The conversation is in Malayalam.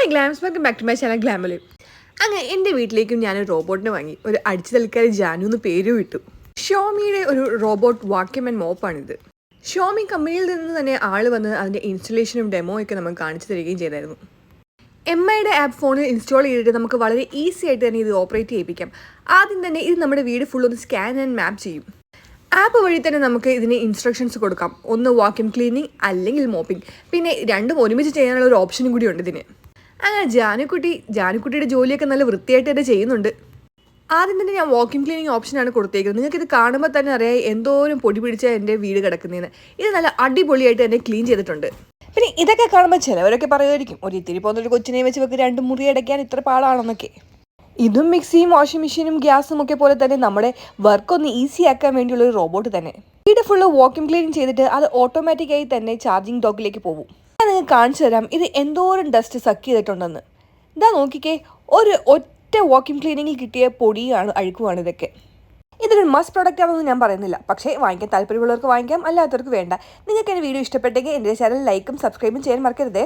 Hi glams welcome back to my channel Glamly അങ്ങനെ എന്റെ വീട്ടിലേക്കും ഞാൻ ഒരു റോബോട്ടിനെ വാങ്ങി. ഒരു അടിച്ചു തൽക്കാരി ജാനു എന്ന് പേരും ഇട്ടു ഷോമിയുടെ ഒരു റോബോട്ട് വാക്യം ആൻഡ് മോപ്പാണിത്. ഷോമി കമ്പനിയിൽ നിന്ന് തന്നെ ആൾ വന്ന് അതിന്റെ ഇൻസ്റ്റലേഷനും ഡെമോ ഒക്കെ നമുക്ക് കാണിച്ചു തരികയും ചെയ്തായിരുന്നു. എം ഐയുടെ ആപ്പ് ഫോണിൽ ഇൻസ്റ്റാൾ ചെയ്തിട്ട് നമുക്ക് വളരെ ഈസി ആയിട്ട് തന്നെ ഇത് ഓപ്പറേറ്റ് ചെയ്യിപ്പിക്കാം. ആദ്യം തന്നെ ഇത് നമ്മുടെ വീട് ഫുൾ ഒന്ന് സ്കാൻ ആൻഡ് മാപ്പ് ചെയ്യും. ആപ്പ് വഴി തന്നെ നമുക്ക് ഇതിന് ഇൻസ്ട്രക്ഷൻസ് കൊടുക്കാം. ഒന്ന് വാക്യൂം ക്ലീനിങ് അല്ലെങ്കിൽ മോപ്പിംഗ് പിന്നെ രണ്ടും ഒരുമിച്ച് ചെയ്യാനുള്ള ഒരു ഓപ്ഷനും കൂടി ഉണ്ട് ഇതിന്. അങ്ങനെ ജാനുക്കുട്ടി ജാനുക്കുട്ടിയുടെ ജോലിയൊക്കെ നല്ല വൃത്തിയായിട്ട് തന്നെ ചെയ്യുന്നുണ്ട്. ആദ്യം തന്നെ ഞാൻ വാക്യൂം ക്ലീനിങ് ഓപ്ഷനാണ് കൊടുത്തേക്കുന്നത്. നിങ്ങൾക്ക് ഇത് കാണുമ്പോൾ തന്നെ അറിയാം എന്തോരം പൊടി പിടിച്ച എന്റെ വീട് കിടക്കുന്നതെന്ന് ഇത് നല്ല അടിപൊളിയായിട്ട് തന്നെ ക്ലീൻ ചെയ്തിട്ടുണ്ട്. പിന്നെ ഇതൊക്കെ കാണുമ്പോൾ ചിലവരൊക്കെ പറയുമായിരിക്കും ഒരു ഇത്തിരി പോകുന്ന ഒരു കൊച്ചിനെ വെച്ച് വെക്ക് രണ്ട് മുറി അടയ്ക്കാൻ ഇത്ര പാടാണെന്നൊക്കെ. ഇതും മിക്സിയും വാഷിംഗ് മെഷീനും ഗ്യാസും ഒക്കെ പോലെ തന്നെ നമ്മുടെ വർക്ക് ഒന്ന് ഈസി ആക്കാൻ വേണ്ടിയുള്ള ഒരു റോബോട്ട് തന്നെ. വീട് ഫുള്ള് വാക്യൂം ക്ലീനിങ് ചെയ്തിട്ട് അത് ഓട്ടോമാറ്റിക്കായി തന്നെ ചാർജിങ് ഡോക്കിലേക്ക് പോകും. ഞാൻ നിങ്ങൾക്ക് കാണിച്ചു തരാം. ഇത് എന്തോരം ഡസ്റ്റ് സക്ക് ചെയ്തിട്ടുണ്ടെന്ന്. ഇതാ നോക്കിക്കേ ഒരു ഒറ്റ വാക്യൂം ക്ലീനിങ്ങിൽ കിട്ടിയ പൊടിയാണ് അഴുക്കുമാണ് ഇതൊക്കെ. ഇതൊരു മസ്റ്റ് പ്രോഡക്റ്റ് ആണെന്ന് ഞാൻ പറയുന്നില്ല. പക്ഷേ വാങ്ങിക്കാൻ താല്പര്യമുള്ളവർക്ക് വാങ്ങിക്കാം അല്ലാത്തവർക്ക് വേണ്ട. നിങ്ങൾക്ക് എന്റെ വീഡിയോ ഇഷ്ടപ്പെട്ടെങ്കിൽ എന്റെ ചാനൽ ലൈക്കും സബ്സ്ക്രൈബും ചെയ്യാൻ മറക്കരുതേ.